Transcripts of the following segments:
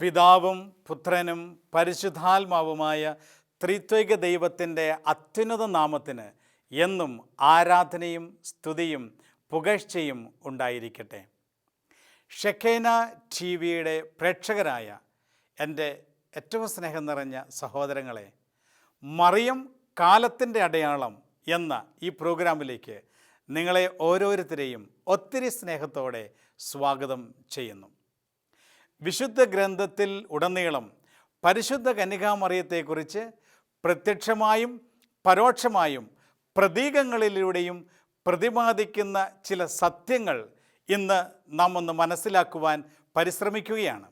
പിതാവും പുത്രനും പരിശുദ്ധാത്മാവുമായ ത്രിത്വിക ദൈവത്തിന്റെ അത്യുന്നത നാമത്തിന് എന്നും ആരാധനയും സ്തുതിയും പുകഴ്ചയും ഉണ്ടായിരിക്കട്ടെ. ഷെക്കേന ടി വിയുടെ പ്രേക്ഷകരായ എന്റെ ഏറ്റവും സ്നേഹം നിറഞ്ഞ സഹോദരങ്ങളെ മറിയം കാലത്തിന്റെ അടയാളം എന്ന ഈ പ്രോഗ്രാമിലേക്ക് നിങ്ങളെ ഓരോരുത്തരെയും ഒത്തിരി സ്നേഹത്തോടെ സ്വാഗതം ചെയ്യുന്നു. വിശുദ്ധ ഗ്രന്ഥത്തിൽ ഉടനീളം പരിശുദ്ധ കന്യകാമറിയത്തെക്കുറിച്ച് പ്രത്യക്ഷമായും പരോക്ഷമായും പ്രതീകങ്ങളിലൂടെയും പ്രതിപാദിക്കുന്ന ചില സത്യങ്ങൾ ഇന്ന് നാം ഒന്ന് മനസ്സിലാക്കുവാൻ പരിശ്രമിക്കുകയാണ്.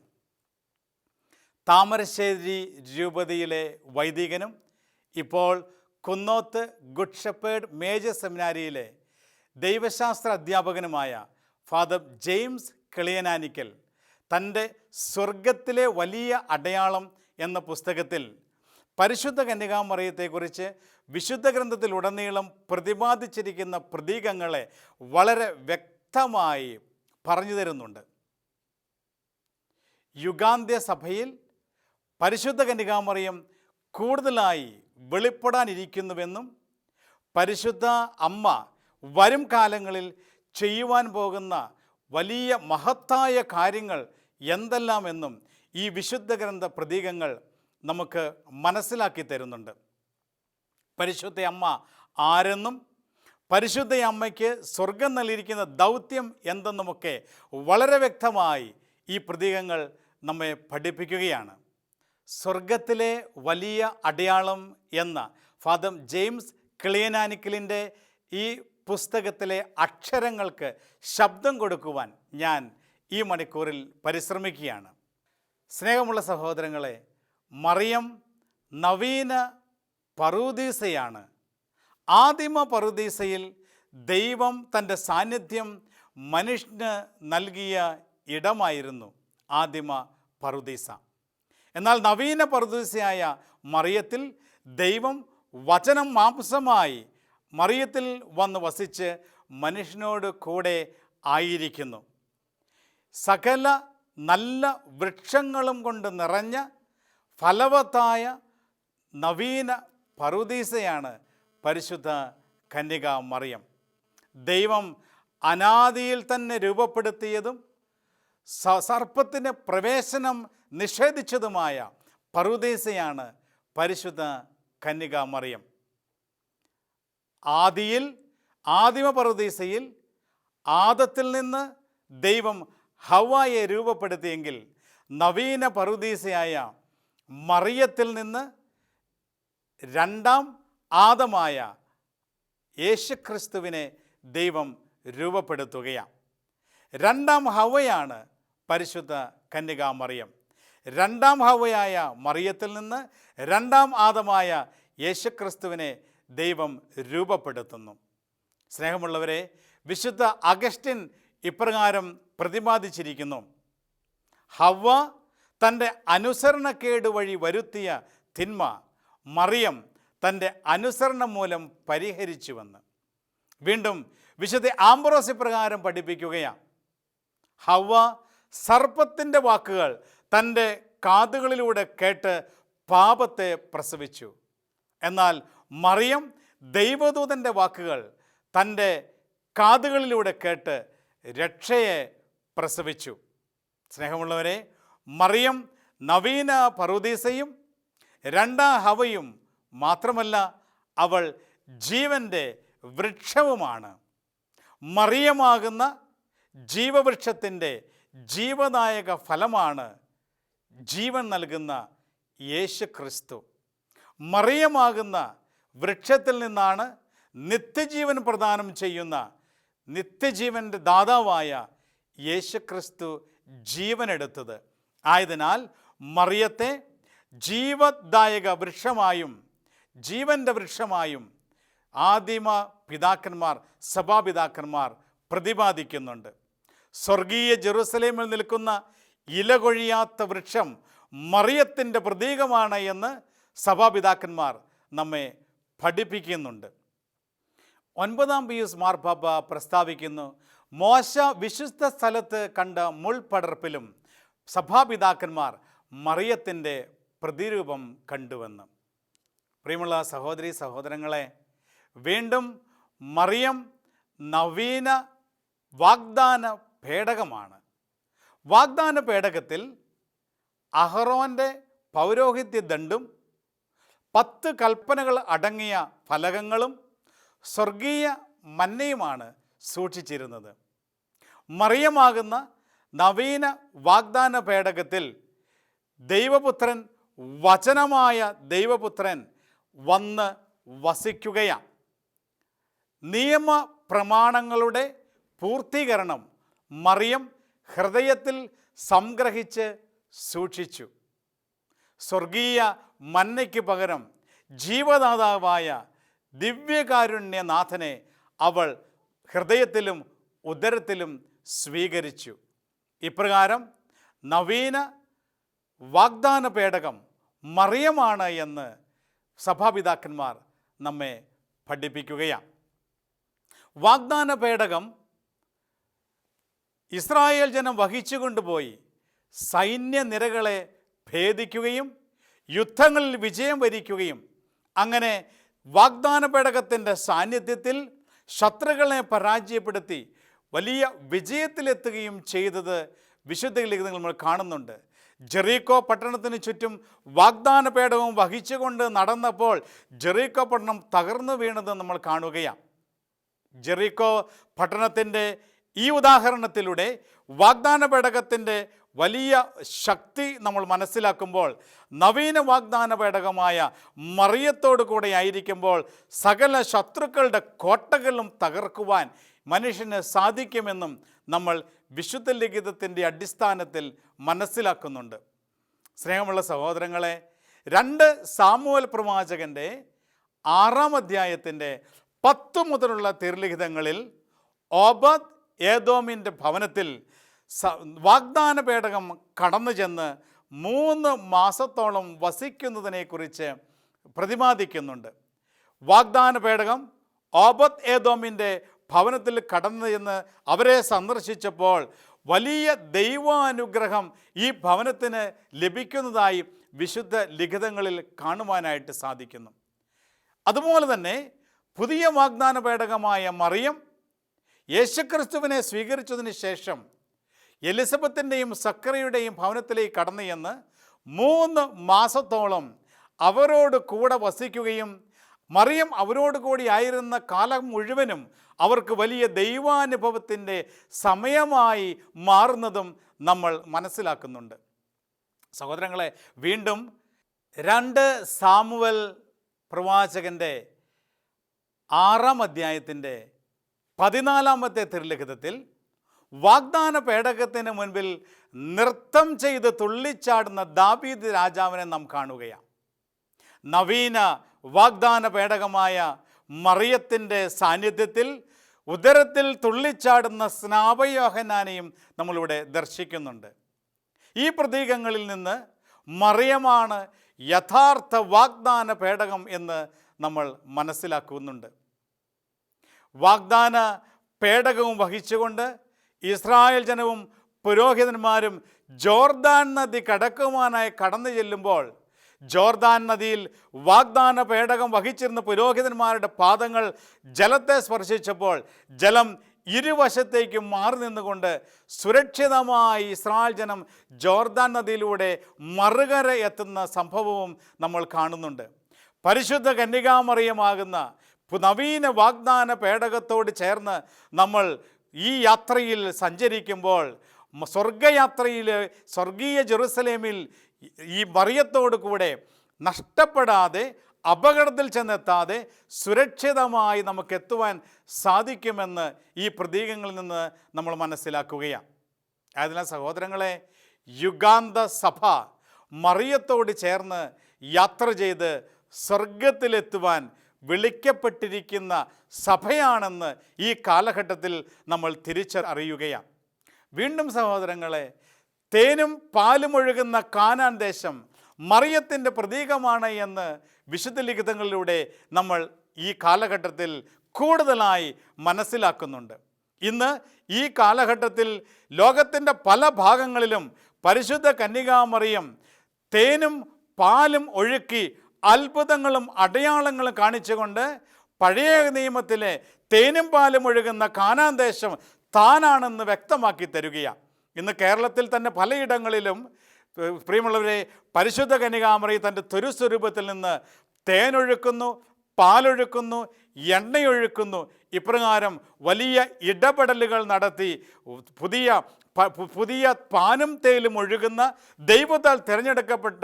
താമരശ്ശേരി രൂപതയിലെ വൈദികനും ഇപ്പോൾ Kunnoth good shepherd major seminary ദൈവശാസ്ത്ര അധ്യാപകനുമായ ഫാദർ ജെയിംസ് കിളിയനാനിക്കൽ തന്റെ സ്വർഗത്തിലെ വലിയ അടയാളം എന്ന പുസ്തകത്തിൽ പരിശുദ്ധ കന്യകാമറിയത്തെക്കുറിച്ച് വിശുദ്ധ ഗ്രന്ഥത്തിലുടനീളം പ്രതിപാദിച്ചിരിക്കുന്ന പ്രതീകങ്ങളെ വളരെ വ്യക്തമായി പറഞ്ഞു തരുന്നുണ്ട്. യുഗാന്ത്യ സഭയിൽ പരിശുദ്ധ കന്യകാമറിയം കൂടുതലായി വെളിപ്പെടാനിരിക്കുന്നുവെന്നും പരിശുദ്ധ അമ്മ വരും കാലങ്ങളിൽ ചെയ്യുവാൻ പോകുന്ന വലിയ മഹത്തായ കാര്യങ്ങൾ എന്തെല്ലാമെന്നും ഈ വിശുദ്ധ ഗ്രന്ഥ പ്രതീകങ്ങൾ നമുക്ക് മനസ്സിലാക്കി തരുന്നുണ്ട്. പരിശുദ്ധ അമ്മ ആരെന്നും പരിശുദ്ധ അമ്മയ്ക്ക് സ്വർഗം നൽകിയിരിക്കുന്ന ദൗത്യം എന്തെന്നുമൊക്കെ വളരെ വ്യക്തമായി ഈ പ്രതീകങ്ങൾ നമ്മെ പഠിപ്പിക്കുകയാണ്. സ്വർഗത്തിലെ വലിയ അടയാളം എന്ന ഫാദർ ജെയിംസ് ക്ലിയനാനിക്കലിന്റെ ഈ പുസ്തകത്തിലെ അക്ഷരങ്ങൾക്ക് ശബ്ദം കൊടുക്കുവാൻ ഞാൻ ഈ മണിക്കൂറിൽ പരിശ്രമിക്കുകയാണ്. സ്നേഹമുള്ള സഹോദരങ്ങളെ മറിയം നവീന പറുദീസയാണ്. ആദിമ പറുദീസയിൽ ദൈവം തന്റെ സാന്നിധ്യം മനുഷ്യന് നൽകിയ ഇടമായിരുന്നു ആദിമ പറുദീസ. എന്നാൽ നവീന പറുദീസയായ മറിയത്തിൽ ദൈവം വചനം മാംസമായി മറിയത്തിൽ വന്ന് വസിച്ച് മനുഷ്യനോട് കൂടെ ആയിരിക്കുന്നു. സകല നല്ല വൃക്ഷങ്ങളും കൊണ്ട് നിറഞ്ഞ ഫലവത്തായ നവീന പറുദീസയാണ് പരിശുദ്ധ കന്യക മറിയം. ദൈവം അനാദിയിൽ തന്നെ രൂപപ്പെടുത്തിയതും സർപ്പത്തിന് പ്രവേശനം നിഷേധിച്ചതുമായ പറുദീസയാണ് പരിശുദ്ധ കന്യക മറിയം. ആദിയിൽ ആദിമ പറുദീസയിൽ ആദത്തിൽ നിന്ന് ദൈവം ഹവായെ രൂപപ്പെടുത്തിയെങ്കിൽ നവീന പറുദീസയായ മറിയത്തിൽ നിന്ന് രണ്ടാം ആദമായ യേശുക്രിസ്തുവിനെ ദൈവം രൂപപ്പെടുത്തുകയാണ്. രണ്ടാം ഹവയാണ് പരിശുദ്ധ കന്യകാമറിയം രണ്ടാം ഹവയായ മറിയത്തിൽ നിന്ന് രണ്ടാം ആദമായ യേശുക്രിസ്തുവിനെ ദൈവം രൂപപ്പെടുത്തുന്നു. സ്നേഹമുള്ളവരെ വിശുദ്ധ അഗസ്റ്റിൻ ഇപ്രകാരം പ്രതിപാദിച്ചിരിക്കുന്നു. ഹവ തന്റെ അനുസരണക്കേട് വഴി വരുത്തിയ തിന്മ മറിയം തന്റെ അനുസരണം മൂലം പരിഹരിച്ചു വന്ന്. വീണ്ടും വിശുദ്ധ ആംബ്രോസ് ഇപ്രകാരം പഠിപ്പിക്കുകയാണ്. ഹവ സർപ്പത്തിന്റെ വാക്കുകൾ തന്റെ കാതുകളിലൂടെ കേട്ട് പാപത്തെ പ്രസവിച്ചു. എന്നാൽ മറിയം ദൈവദൂതന്റെ വാക്കുകൾ തന്റെ കാതുകളിലൂടെ കേട്ട് രക്ഷയെ പ്രസവിച്ചു. സ്നേഹമുള്ളവരെ മറിയം നവീന പറുദീസയും രണ്ടാം ഹവയും മാത്രമല്ല അവൾ ജീവന്റെ വൃക്ഷവുമാണ്. മറിയമാകുന്ന ജീവവൃക്ഷത്തിന്റെ ജീവദായക ഫലമാണ് ജീവൻ നൽകുന്ന യേശു ക്രിസ്തു മറിയമാകുന്ന വൃക്ഷത്തിൽ നിന്നാണ് നിത്യജീവൻ പ്രദാനം ചെയ്യുന്ന നിത്യജീവന്റെ ദാതാവായ യേശുക്രിസ്തു ജീവനെടുത്തത്. ആയതിനാൽ മറിയത്തെ ജീവദായക വൃക്ഷമായും ജീവന്റെ വൃക്ഷമായും ആദിമ പിതാക്കന്മാർ സഭാപിതാക്കന്മാർ പ്രതിപാദിക്കുന്നുണ്ട്. സ്വർഗീയ ജെറുസലേമിൽ നിൽക്കുന്ന ഇലകൊഴിയാത്ത വൃക്ഷം മറിയത്തിന്റെ പ്രതീകമാണ് എന്ന് സഭാപിതാക്കന്മാർ നമ്മെ പഠിപ്പിക്കുന്നുണ്ട്. ഒൻപതാം പിയൂസ് മാർപ്പാപ്പ പ്രസ്താവിക്കുന്നു മോശ വിശുദ്ധ സ്ഥലത്ത് കണ്ട മുൾപടർപ്പിലും സഭാപിതാക്കന്മാർ മറിയത്തിന്റെ പ്രതിരൂപം കണ്ടുവെന്ന്. പ്രിയമുള്ള സഹോദരി സഹോദരങ്ങളെ വീണ്ടും മറിയം നവീന വാഗ്ദാന പേടകമാണ്. വാഗ്ദാന പേടകത്തിൽ അഹറോന്റെ പൗരോഹിത്യ ദണ്ടും പത്ത് കൽപ്പനകൾ അടങ്ങിയ ഫലകങ്ങളും സ്വർഗീയ മന്നയുമാണ് സൂക്ഷിച്ചിരുന്നത്. മറിയമാകുന്ന നവീന വാഗ്ദാന പേടകത്തിൽ ദൈവപുത്രൻ വചനമായ ദൈവപുത്രൻ വന്ന് വസിക്കുകയാണ്. നിയമ പ്രമാണങ്ങളുടെ പൂർത്തീകരണം മറിയം ഹൃദയത്തിൽ സംഗ്രഹിച്ച് സൂക്ഷിച്ചു. സ്വർഗീയ മന്നയ്ക്ക് പകരം ജീവദാതാവായ ദിവ്യകാരുണ്യനാഥനെ അവൾ ഹൃദയത്തിലും ഉദരത്തിലും സ്വീകരിച്ചു. ഇപ്രകാരം നവീന വാഗ്ദാന പേടകം മറിയമാണ് എന്ന് സഭാപിതാക്കന്മാർ നമ്മെ പഠിപ്പിക്കുകയാണ്. വാഗ്ദാന പേടകം ഇസ്രായേൽ ജനം വഹിച്ചു കൊണ്ടുപോയി സൈന്യനിരകളെ ഭേദിക്കുകയും യുദ്ധങ്ങളിൽ വിജയം വരിക്കുകയും അങ്ങനെ വാഗ്ദാന പേടകത്തിന്റെ സാന്നിധ്യത്തിൽ ശത്രുക്കളെ പരാജയപ്പെടുത്തി വലിയ വിജയത്തിലെത്തുകയും ചെയ്തത് വിശുദ്ധ ലിഖിതങ്ങൾ നമ്മൾ കാണുന്നുണ്ട്. ജെറീക്കോ പട്ടണത്തിന് ചുറ്റും വാഗ്ദാന പേടകവും വഹിച്ചുകൊണ്ട് നടന്നപ്പോൾ ജെറീക്കോ പട്ടണം തകർന്നു വീണത് നമ്മൾ കാണുകയാണ്. ജെറിക്കോ പട്ടണത്തിന്റെ ഈ ഉദാഹരണത്തിലൂടെ വാഗ്ദാന പേടകത്തിന്റെ വലിയ ശക്തി നമ്മൾ മനസ്സിലാക്കുമ്പോൾ നവീന വാഗ്ദാന പേടകമായ മറിയത്തോടു കൂടെ ആയിരിക്കുമ്പോൾ സകല ശത്രുക്കളുടെ കോട്ടകളും തകർക്കുവാൻ മനുഷ്യന് സാധിക്കുമെന്നും നമ്മൾ വിശുദ്ധ ലിഖിതത്തിന്റെ അടിസ്ഥാനത്തിൽ മനസ്സിലാക്കുന്നുണ്ട്. സ്നേഹമുള്ള സഹോദരങ്ങളെ രണ്ട് സാമുവൽ പ്രവാചകന്റെ ആറാം അധ്യായത്തിന്റെ പത്ത് മുതലുള്ള തിരുലിഖിതങ്ങളിൽ ഓബദ് ഏതോമിന്റെ ഭവനത്തിൽ വാഗ്ദാന പേടകം കടന്നു ചെന്ന് മൂന്ന് മാസത്തോളം വസിക്കുന്നതിനെക്കുറിച്ച് പ്രതിപാദിക്കുന്നുണ്ട്. വാഗ്ദാന പേടകം ഓബത്ത് ഏതോമിന്റെ ഭവനത്തിൽ കടന്നു ചെന്ന് അവരെ സന്ദർശിച്ചപ്പോൾ വലിയ ദൈവാനുഗ്രഹം ഈ ഭവനത്തിന് ലഭിക്കുന്നതായി വിശുദ്ധ ലിഖിതങ്ങളിൽ കാണുവാനായിട്ട് സാധിക്കുന്നു. അതുപോലെ തന്നെ പുതിയ വാഗ്ദാന പേടകമായ മറിയം യേശുക്രിസ്തുവിനെ സ്വീകരിച്ചതിന് ശേഷം എലിസബത്തിന്റെയും സക്കറിയുടെയും ഭവനത്തിലേക്ക് കടന്നു ചെന്ന് മൂന്ന് മാസത്തോളം അവരോട് കൂടെ വസിക്കുകയും മറിയം അവരോട് കൂടി ആയിരുന്ന കാലം മുഴുവനും അവർക്ക് വലിയ ദൈവാനുഭവത്തിന്റെ സമയമായി മാറുന്നതും നമ്മൾ മനസ്സിലാക്കുന്നുണ്ട്. സഹോദരങ്ങളെ വീണ്ടും രണ്ട് സാമുവൽ പ്രവാചകന്റെ ആറാം അധ്യായത്തിന്റെ പതിനാലാമത്തെ തിരുലിഖിതത്തിൽ വാഗ്ദാന പേടകത്തിന് മുൻപിൽ നൃത്തം ചെയ്ത് തുള്ളിച്ചാടുന്ന ദാബീദ് രാജാവിനെ നാം കാണുകയാണ്. നവീന വാഗ്ദാന പേടകമായ മറിയത്തിന്റെ സാന്നിധ്യത്തിൽ ഉദരത്തിൽ തുള്ളിച്ചാടുന്ന സ്നാപയോഹനാനെയും നമ്മളിവിടെ ദർശിക്കുന്നുണ്ട്. ഈ പ്രതീകങ്ങളിൽ നിന്ന് മറിയമാണ് യഥാർത്ഥ വാഗ്ദാന പേടകം എന്ന് നമ്മൾ മനസ്സിലാക്കുന്നുണ്ട്. വാഗ്ദാന പേടകവും വഹിച്ചുകൊണ്ട് ഇസ്രായേൽ ജനവും പുരോഹിതന്മാരും ജോർദാൻ നദി കടക്കുവാനായി കടന്നു ചെല്ലുമ്പോൾ ജോർദാൻ നദിയിൽ വാഗ്ദാന പേടകം വഹിച്ചിരുന്ന പുരോഹിതന്മാരുടെ പാദങ്ങൾ ജലത്തെ സ്പർശിച്ചപ്പോൾ ജലം ഇരുവശത്തേക്കും മാറി നിന്നുകൊണ്ട് സുരക്ഷിതമായി ഇസ്രായേൽ ജനം ജോർദാൻ നദിയിലൂടെ മറുകര എത്തുന്ന സംഭവവും നമ്മൾ കാണുന്നുണ്ട്. പരിശുദ്ധ കന്യകാമറിയമാകുന്ന നവീന വാഗ്ദാന പേടകത്തോട് ചേർന്ന് നമ്മൾ ഈ യാത്രയിൽ സഞ്ചരിക്കുമ്പോൾ സ്വർഗയാത്രയിൽ സ്വർഗീയ ജെറുസലേമിൽ ഈ- മറിയത്തോടു കൂടെ നഷ്ടപ്പെടാതെ അപകടത്തിൽ ചെന്നെത്താതെ സുരക്ഷിതമായി നമുക്ക് എത്തുവാൻ സാധിക്കുമെന്ന് ഈ പ്രതീകങ്ങളിൽ നിന്ന് നമ്മൾ മനസ്സിലാക്കുകയാണ്. അതിനാൽ സഹോദരങ്ങളെ യുഗാന്ത സഭ മറിയത്തോട് ചേർന്ന് യാത്ര ചെയ്ത് സ്വർഗത്തിലെത്തുവാൻ വിളിക്കപ്പെട്ടിരിക്കുന്ന സഭയാണെന്ന് ഈ കാലഘട്ടത്തിൽ നമ്മൾ തിരിച്ചറിയുകയാണ് വീണ്ടും സഹോദരങ്ങളെ തേനും പാലും ഒഴുകുന്ന കാനാൻ ദേശം മറിയത്തിന്റെ പ്രതീകമാണ് എന്ന് വിശുദ്ധ ലിഖിതങ്ങളിലൂടെ നമ്മൾ ഈ കാലഘട്ടത്തിൽ കൂടുതലായി മനസ്സിലാക്കുന്നുണ്ട്. ഇന്ന് ഈ കാലഘട്ടത്തിൽ ലോകത്തിന്റെ പല ഭാഗങ്ങളിലും പരിശുദ്ധ കന്യകാമറിയം തേനും പാലും ഒഴുക്കി അത്ഭുതങ്ങളും അടയാളങ്ങളും കാണിച്ചുകൊണ്ട് പഴയ നിയമത്തിലെ തേനും പാലും ഒഴുകുന്ന കാനാൻ ദേശം താനാണെന്ന് വ്യക്തമാക്കി തരികയാണ്. ഇന്ന് കേരളത്തിൽ തന്നെ പലയിടങ്ങളിലും പ്രിയമുള്ളവരെ പരിശുദ്ധ കനികാമറി തന്റെ തുരുസ്വരൂപത്തിൽ നിന്ന് തേനൊഴുക്കുന്നു പാലൊഴുക്കുന്നു എണ്ണയൊഴുക്കുന്നു. ഇപ്രകാരം വലിയ ഇടപെടലുകൾ നടത്തി പുതിയ പുതിയ പാനും തേലും ഒഴുകുന്ന ദൈവത്താൽ തിരഞ്ഞെടുക്കപ്പെട്ട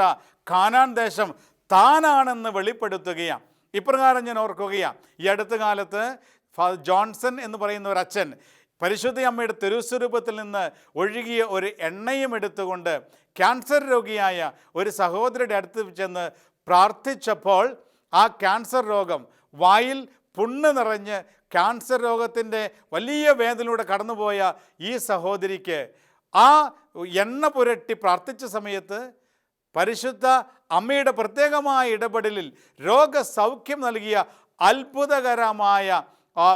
കാനാൻ ദേശം താനാണെന്ന് വെളിപ്പെടുത്തുകയാണ്. ഇപ്രകാരം ഞാൻ ഓർക്കുകയാണ്. ഈ അടുത്ത കാലത്ത് ജോൺസൺ എന്ന് പറയുന്ന ഒരു അച്ഛൻ പരിശുദ്ധ അമ്മയുടെ തിരുസ്വരൂപത്തിൽ നിന്ന് ഒഴുകിയ ഒരു എണ്ണയും എടുത്തുകൊണ്ട് ക്യാൻസർ രോഗിയായ ഒരു സഹോദരിയുടെ അടുത്ത് ചെന്ന് പ്രാർത്ഥിച്ചപ്പോൾ ആ ക്യാൻസർ രോഗം വായിൽ പുണ്ണ് നിറഞ്ഞ് ക്യാൻസർ രോഗത്തിന്റെ വലിയ വേദനയിലൂടെ കടന്നുപോയ ഈ സഹോദരിക്ക് ആ എണ്ണ പുരട്ടി പ്രാർത്ഥിച്ച സമയത്ത് പരിശുദ്ധ അമ്മയുടെ പ്രത്യേകമായ ഇടപെടലിൽ രോഗസൗഖ്യം നൽകിയ അത്ഭുതകരമായ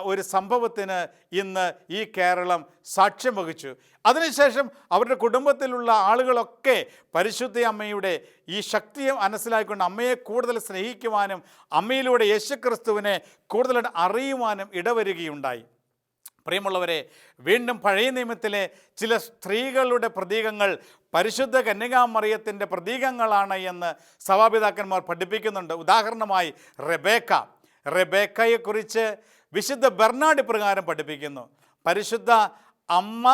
ഒരു സംഭവത്തിന് ഇന്ന് ഈ കേരളം സാക്ഷ്യം വഹിച്ചു. അതിനുശേഷം അവരുടെ കുടുംബത്തിലുള്ള ആളുകളൊക്കെ പരിശുദ്ധ അമ്മയുടെ ഈ ശക്തിയെ മനസ്സിലാക്കിക്കൊണ്ട് അമ്മയെ കൂടുതൽ സ്നേഹിക്കുവാനും അമ്മയിലൂടെ യേശുക്രിസ്തുവിനെ കൂടുതൽ അറിയുവാനും ഇടവരികയുണ്ടായി. പ്രിയമുള്ളവരെ വീണ്ടും പഴയ നിയമത്തിലെ ചില സ്ത്രീകളുടെ പ്രതീകങ്ങൾ പരിശുദ്ധ കന്യകാമറിയത്തിന്റെ പ്രതീകങ്ങളാണ് എന്ന് സഭാപിതാക്കന്മാർ പഠിപ്പിക്കുന്നുണ്ട്. ഉദാഹരണമായി റെബേക്ക. റെബേക്കയെക്കുറിച്ച് വിശുദ്ധ ബെർണാഡ് പ്രകാരം പഠിപ്പിക്കുന്നു. പരിശുദ്ധ അമ്മ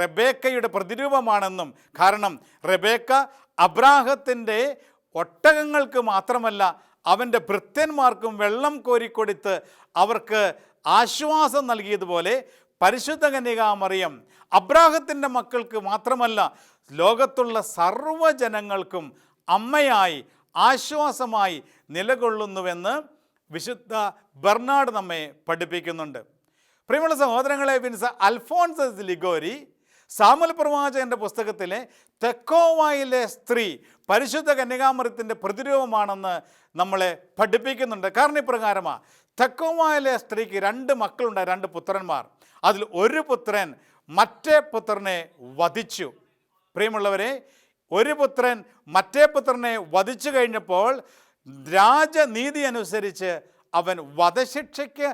റെബേക്കയുടെ പ്രതിരൂപമാണെന്നും കാരണം റെബേക്ക അബ്രാഹത്തിന്റെ ഒട്ടകങ്ങൾക്ക് മാത്രമല്ല അവന്റെ ഭൃത്യന്മാർക്കും വെള്ളം കോരിക്കൊടുത്ത് അവർക്ക് ആശ്വാസം നൽകിയതുപോലെ പരിശുദ്ധ കന്യകാമറിയം അബ്രാഹത്തിന്റെ മക്കൾക്ക് മാത്രമല്ല ലോകത്തുള്ള സർവജനങ്ങൾക്കും അമ്മയായി ആശ്വാസമായി നിലകൊള്ളുന്നുവെന്ന് വിശുദ്ധ ബെർണാഡ് നമ്മെ പഠിപ്പിക്കുന്നുണ്ട്. പ്രിയമുള്ള സഹോദരങ്ങളെ വിൻസ അൽഫോൺസസ് ലിഗോരി സാമൽ പ്രവാചകന്റെ പുസ്തകത്തിലെ തെക്കോവായിലെ സ്ത്രീ പരിശുദ്ധ കന്യകാമരത്തിന്റെ പ്രതിരൂപമാണെന്ന് നമ്മളെ പഠിപ്പിക്കുന്നുണ്ട്. കാരണം ഇപ്രകാരമാണ് തെക്കോവായിലെ സ്ത്രീക്ക് രണ്ട് മക്കളുണ്ട് രണ്ട് പുത്രന്മാർ. അതിൽ ഒരു പുത്രൻ മറ്റേ പുത്രനെ വധിച്ചു. പ്രിയമുള്ളവരെ ഒരു പുത്രൻ മറ്റേ പുത്രനെ വധിച്ചു കഴിഞ്ഞപ്പോൾ രാജനീതി അനുസരിച്ച് അവൻ വധശിക്ഷയ്ക്ക്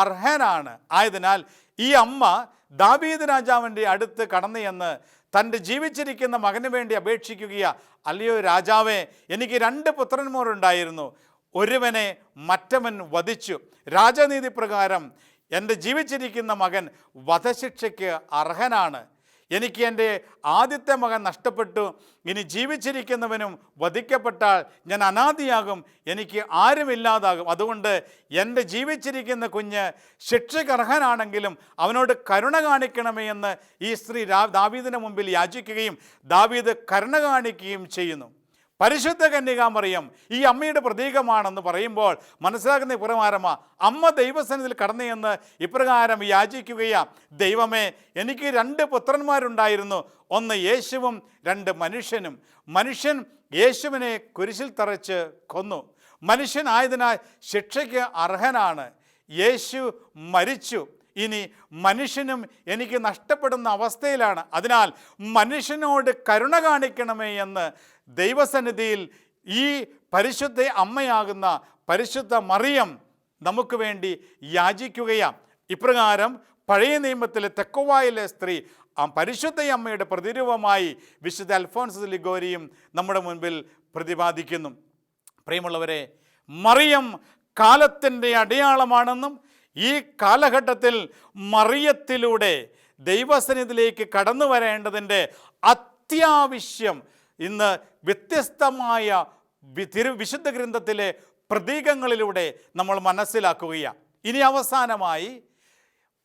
അർഹനാണ്. ആയതിനാൽ ഈ അമ്മ ദാവീദ് രാജാവിന്റെ അടുത്ത് കടന്നു ചെന്ന് തന്റെ ജീവിച്ചിരിക്കുന്ന മകന് വേണ്ടി അപേക്ഷിക്കുകയ. അല്ലയോ രാജാവേ എനിക്ക് രണ്ട് പുത്രന്മാരുണ്ടായിരുന്നു. ഒരുവനെ മറ്റവൻ വധിച്ചു. രാജനീതി പ്രകാരം എന്റെ ജീവിച്ചിരിക്കുന്ന മകൻ വധശിക്ഷയ്ക്ക് അർഹനാണ്. എനിക്ക് എന്റെ ആദ്യത്തെ മകൻ നഷ്ടപ്പെട്ടു. ഇനി ജീവിച്ചിരിക്കുന്നവനും വധിക്കപ്പെട്ടാൽ ഞാൻ അനാദിയാകും. എനിക്ക് ആരുമില്ലാതാകും. അതുകൊണ്ട് എന്റെ ജീവിച്ചിരിക്കുന്ന കുഞ്ഞ് ശിക്ഷകർഹനാണെങ്കിലും അവനോട് കരുണ കാണിക്കണമേ എന്ന് ഈ സ്ത്രീ ദാവീദിന് മുമ്പിൽ യാചിക്കുകയും ദാവീദ് കരുണ കാണിക്കുകയും ചെയ്യുന്നു. പരിശുദ്ധ കന്യകാമറിയം ഈ അമ്മയുടെ പ്രതീകമാണെന്ന് പറയുമ്പോൾ മനസ്സിലാക്കുന്ന ഇപ്രകാരമ അമ്മ ദൈവസന്നിധിയിൽ കടന്നു എന്ന് ഇപ്രകാരം യാചിക്കുകയാ ദൈവമേ എനിക്ക് രണ്ട് പുത്രന്മാരുണ്ടായിരുന്നു ഒന്ന് യേശുവും രണ്ട് മനുഷ്യനും. മനുഷ്യൻ യേശുവിനെ കുരിശിൽ തറച്ച് കൊന്നു. മനുഷ്യനായതിനാൽ ശിക്ഷയ്ക്ക് അർഹനാണ്. യേശു മരിച്ചു. ഇനി മനുഷ്യനും എനിക്ക് നഷ്ടപ്പെടുന്ന അവസ്ഥയിലാണ്. അതിനാൽ മനുഷ്യനോട് കരുണ കാണിക്കണമേ എന്ന് ദൈവസന്നിധിയിൽ ഈ പരിശുദ്ധ അമ്മയാകുന്ന പരിശുദ്ധ മറിയം നമുക്ക് വേണ്ടി യാചിക്കുകയാണ്. ഇപ്രകാരം പഴയ നിയമത്തിലെ തെക്കുവായിലെ സ്ത്രീ ആ പരിശുദ്ധ അമ്മയുടെ പ്രതിരൂപമായി വിശുദ്ധ അൽഫോൻസ് ലിഗോരിയും നമ്മുടെ മുൻപിൽ പ്രതിപാദിക്കുന്നു. പ്രിയമുള്ളവരെ മറിയം കാലത്തിന്റെ അടയാളമാണെന്നും ഈ കാലഘട്ടത്തിൽ മറിയത്തിലൂടെ ദൈവസന്നിധിയിലേക്ക് കടന്നു വരേണ്ടതിന്റെ അത്യാവശ്യം ഇന്ന് വ്യത്യസ്തമായ തിരു വിശുദ്ധ ഗ്രന്ഥത്തിലെ പ്രതീകങ്ങളിലൂടെ നമ്മൾ മനസ്സിലാക്കുകയാണ്. ഇനി അവസാനമായി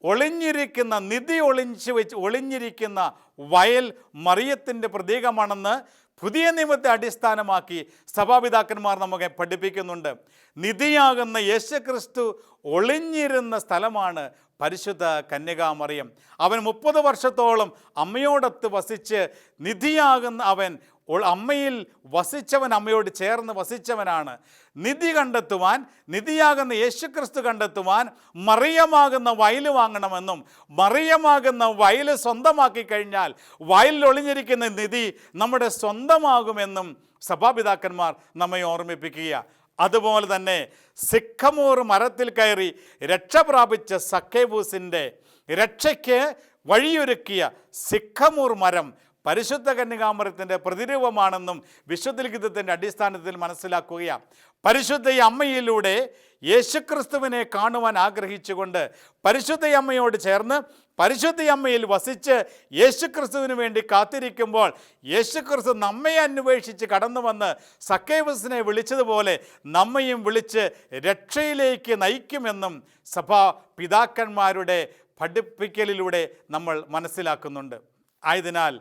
ഒളിഞ്ഞിരിക്കുന്ന നിധി ഒളിഞ്ച് വെച്ച് ഒളിഞ്ഞിരിക്കുന്ന വയൽ മറിയത്തിന്റെ പ്രതീകമാണെന്ന് പുതിയ നിയമത്തെ അടിസ്ഥാനമാക്കി സഭാപിതാക്കന്മാർ നമുക്ക് പഠിപ്പിക്കുന്നുണ്ട്. നിധിയാകുന്ന യേശുക്രിസ്തു ഒളിഞ്ഞിരുന്ന സ്ഥലമാണ് പരിശുദ്ധ കന്യകാമറിയം. അവൻ മുപ്പത് വർഷത്തോളം അമ്മയോടൊത്ത് വസിച്ച് നിധിയാകുന്ന അവൻ അമ്മയിൽ വസിച്ചവൻ അമ്മയോട് ചേർന്ന് വസിച്ചവനാണ്. നിധി കണ്ടെത്തുവാൻ നിധിയാകുന്ന യേശുക്രിസ്തു കണ്ടെത്തുവാൻ മറിയമാകുന്ന വയൽ വാങ്ങണമെന്നും മറിയമാകുന്ന വയൽ സ്വന്തമാക്കി കഴിഞ്ഞാൽ വയലിൽ ഒളിഞ്ഞിരിക്കുന്ന നിധി നമ്മുടെ സ്വന്തമാകുമെന്നും സഭാപിതാക്കന്മാർ നമ്മെ ഓർമ്മിപ്പിക്കുക അതുപോലെ തന്നെ സിഖമൂർ മരത്തിൽ കയറി രക്ഷ പ്രാപിച്ച സക്കേബൂസിന്റെ രക്ഷയ്ക്ക് വഴിയൊരുക്കിയ സിഖമൂർ മരം പരിശുദ്ധ കന്യകാമരത്തിന്റെ പ്രതിരൂപമാണെന്നും വിശുദ്ധ ലിഖിതത്തിന്റെ അടിസ്ഥാനത്തിൽ മനസ്സിലാക്കുകയാണ്. പരിശുദ്ധ അമ്മയിലൂടെ യേശുക്രിസ്തുവിനെ കാണുവാൻ ആഗ്രഹിച്ചുകൊണ്ട് പരിശുദ്ധ അമ്മയോട് ചേർന്ന് പരിശുദ്ധ അമ്മയിൽ വസിച്ച് യേശുക്രിസ്തുവിന് വേണ്ടി കാത്തിരിക്കുമ്പോൾ യേശുക്രിസ്തു നമ്മെ അന്വേഷിച്ച് കടന്നു വന്ന് സക്കേവസിനെ വിളിച്ചതുപോലെ നമ്മയും വിളിച്ച് രക്ഷയിലേക്ക് നയിക്കുമെന്നും സഭാ പിതാക്കന്മാരുടെ പഠിപ്പിക്കലിലൂടെ നമ്മൾ മനസ്സിലാക്കുന്നുണ്ട്. ആയതിനാൽ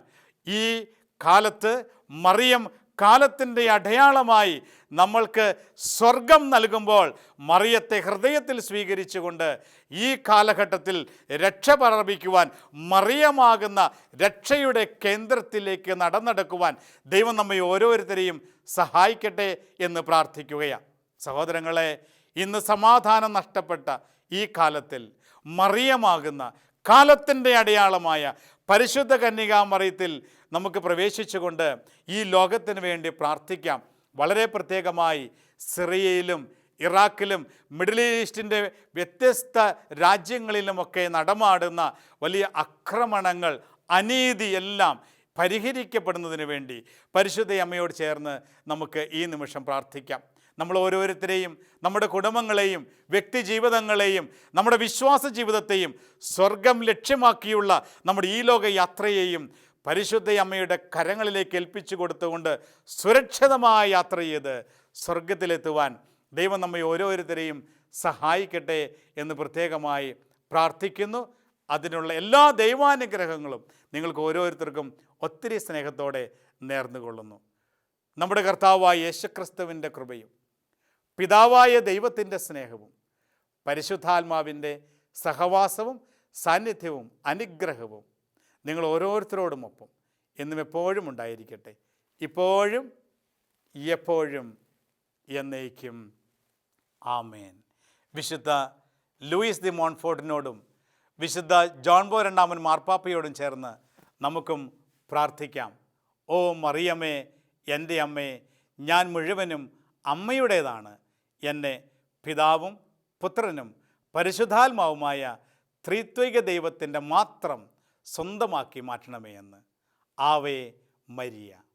ഈ കാലത്ത് മറിയം കാലത്തിന്റെ അടയാളമായി നമ്മൾക്ക് സ്വർഗം നൽകുമ്പോൾ മറിയത്തെ ഹൃദയത്തിൽ സ്വീകരിച്ചുകൊണ്ട് ഈ കാലഘട്ടത്തിൽ രക്ഷ പ്രാപിക്കുവാൻ മറിയമാകുന്ന രക്ഷയുടെ കേന്ദ്രത്തിലേക്ക് നടന്നെടുക്കുവാൻ ദൈവം നമ്മെ ഓരോരുത്തരെയും സഹായിക്കട്ടെ എന്ന് പ്രാർത്ഥിക്കുകയാണ്. സഹോദരങ്ങളെ ഇന്ന് സമാധാനം നഷ്ടപ്പെട്ട ഈ കാലത്തിൽ മറിയമാകുന്ന കാലത്തിന്റെ അടയാളമായ പരിശുദ്ധ കന്യകാമറിയത്തിൽ നമുക്ക് പ്രവേശിച്ചുകൊണ്ട് ഈ ലോകത്തിന് വേണ്ടി പ്രാർത്ഥിക്കാം. വളരെ പ്രത്യേകമായി സിറിയയിലും ഇറാഖിലും മിഡിൽ ഈസ്റ്റിന്റെ വ്യത്യസ്ത രാജ്യങ്ങളിലുമൊക്കെ നടമാടുന്ന വലിയ ആക്രമണങ്ങൾ അനീതി എല്ലാം പരിഹരിക്കപ്പെടുന്നതിന് വേണ്ടി പരിശുദ്ധ അമ്മയോട് ചേർന്ന് നമുക്ക് ഈ നിമിഷം പ്രാർത്ഥിക്കാം. നമ്മൾ ഓരോരുത്തരെയും നമ്മുടെ കുടുംബങ്ങളെയും വ്യക്തി ജീവിതങ്ങളെയും നമ്മുടെ വിശ്വാസ ജീവിതത്തെയും സ്വർഗം ലക്ഷ്യമാക്കിയുള്ള നമ്മുടെ ഈ ലോക യാത്രയെയും പരിശുദ്ധ അമ്മയുടെ കരങ്ങളിലേക്ക് ഏൽപ്പിച്ചു കൊടുത്തുകൊണ്ട് സുരക്ഷിതമായ യാത്ര ചെയ്ത് സ്വർഗത്തിലെത്തുവാൻ ദൈവം നമ്മെ ഓരോരുത്തരെയും സഹായിക്കട്ടെ എന്ന് പ്രത്യേകമായി പ്രാർത്ഥിക്കുന്നു. അതിനുള്ള എല്ലാ ദൈവാനുഗ്രഹങ്ങളും നിങ്ങൾക്ക് ഓരോരുത്തർക്കും ഒത്തിരി സ്നേഹത്തോടെ നേർന്നുകൊള്ളുന്നു. നമ്മുടെ കർത്താവായ യേശുക്രിസ്തുവിന്റെ കൃപയും പിതാവായ ദൈവത്തിന്റെ സ്നേഹവും പരിശുദ്ധാത്മാവിന്റെ സഹവാസവും സാന്നിധ്യവും അനുഗ്രഹവും നിങ്ങൾ ഓരോരുത്തരോടും ഒപ്പം എന്നും എപ്പോഴും ഉണ്ടായിരിക്കട്ടെ. ഇപ്പോഴും എപ്പോഴും എന്നേക്കും. ആമേൻ. വിശുദ്ധ ലൂയിസ് ദി മോൺഫോർട്ടിനോടും വിശുദ്ധ ജോൺ ബോ രണ്ടാമൻ മാർപ്പാപ്പയോടും ചേർന്ന് നമുക്കും പ്രാർത്ഥിക്കാം. ഓ മറിയമ്മേ എന്റെ അമ്മേ ഞാൻ മുഴുവനും അമ്മയുടേതാണ്. എന്നെ പിതാവും പുത്രനും പരിശുദ്ധാത്മാവുമായ ത്രിത്വിക ദൈവത്തിന്റെ മാത്രം സ്വന്തമാക്കി മാറ്റണമേ എന്ന്. Ave Maria.